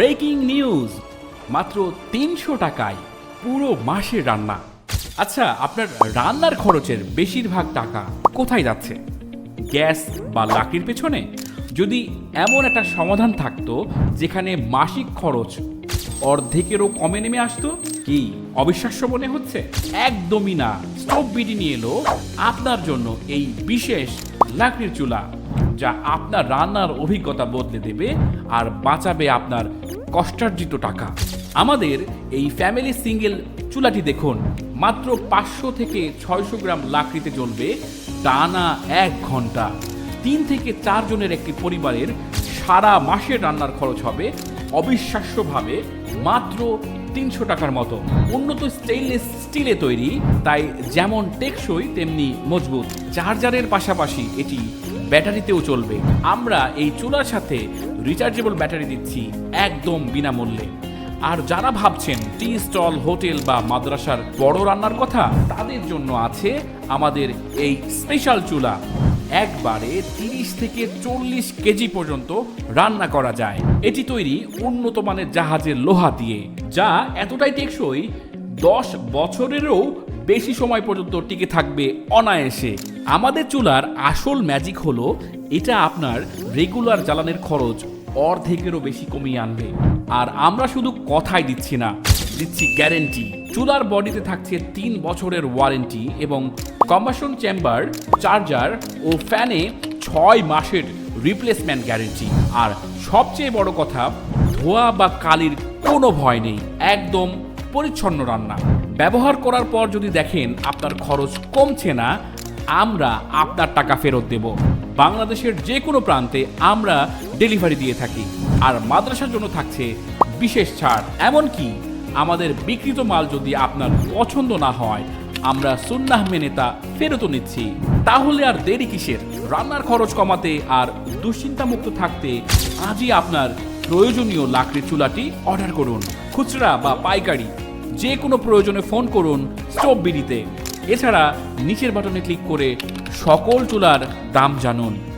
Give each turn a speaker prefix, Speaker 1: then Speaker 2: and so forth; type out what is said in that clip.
Speaker 1: Breaking news. মাত্র তিনশো টাকায় পুরো মাসের রান্না। আচ্ছা আপনার রান্নার খরচের বেশিরভাগ টাকা কোথায় যাচ্ছে? গ্যাস বা লাকড়ির পেছনে? যদি এমন একটা সমাধান থাকতো, যেখানে মাসিক খরচ অর্ধেকেরও কমে নেমে আসতো, কি অবিশ্বাস্য মনে হচ্ছে? একদমই না। স্টোভ বিডি নিয়ে এলো আপনার জন্য এই বিশেষ লাকড়ির চুলা। যা আপনার রান্নার অভিজ্ঞতা বদলে দেবে আর বাঁচাবে আপনার কষ্টার্জিত টাকা। আমাদের এই ফ্যামিলি সিঙ্গেল চুলাটি দেখুন। মাত্র পাঁচশো থেকে ছয়শো গ্রাম লাকড়িতে জ্বলবে টানা এক ঘণ্টা। তিন থেকে চারজনের একটি পরিবারের সারা মাসের রান্নার খরচ হবে অবিশ্বাস্যভাবে মাত্র তিনশো টাকার মতো। উন্নত স্টেইনলেস স্টিলে তৈরি, তাই যেমন টেকসই, তেমনি মজবুত। চার্জারের পাশাপাশি এটি ব্যাটারিতেও চলবে। আমরা এই চুলার সাথে রিচার্জেবল ব্যাটারি দিচ্ছি একদম বিনামূল্যে। আর যারা ভাবছেন টি স্টল হোটেল বা মাদ্রাসার বড় রান্নার কথা, তাদের জন্য আছে আমাদের এই স্পেশাল চুলা। একবারে তিরিশ থেকে চল্লিশ কেজি পর্যন্ত রান্না করা যায়। এটি তৈরি উন্নত মানের জাহাজের লোহা দিয়ে, যা এতটাই টেকসই, দশ বছরেরও বেশি সময় পর্যন্ত টিকে থাকবে অনায়াসে। আমাদের চুলার আসল ম্যাজিক হলো, এটা আপনার রেগুলার জ্বালানের খরচ অর্ধেকেরও বেশি কমিয়ে আনবে। আর আমরা শুধু কথাই দিচ্ছি না, দিচ্ছি গ্যারেন্টি চুলার বডিতে থাকছে তিন বছরের ওয়ারেন্টি এবং কম্বাসন চেম্বার চার্জার ও ফ্যানে ছয় মাসের রিপ্লেসমেন্ট গ্যারেন্টি আর সবচেয়ে বড় কথা, ধোয়া বা কালির কোনো ভয় নেই, একদম পরিচ্ছন্ন রান্না। ব্যবহার করার পর যদি দেখেন আপনার খরচ কমছে না, আমরা আপনার টাকা ফেরত দেব। বাংলাদেশের যে কোনো প্রান্তে আমরা ডেলিভারি দিয়ে থাকি। আর মাদ্রাসার জন্য থাকছে বিশেষ ছাড়। এমনকি আমাদের বিক্রিত মাল যদি আপনার পছন্দ না হয়, আমরা সুন্নাহ মেনে তা ফেরতও নিচ্ছি। তাহলে আর দেরি কিসের? রান্নার খরচ কমাতে আর দুশ্চিন্তামুক্ত থাকতে আজই আপনার প্রয়োজনীয় লাকড়ির চুলাটি অর্ডার করুন। খুচরা বা পাইকারি যে কোনো প্রয়োজনে ফোন করুন স্টোভ এছাড়া নিচের বাটনে ক্লিক করে সকল চুলার দাম জানুন।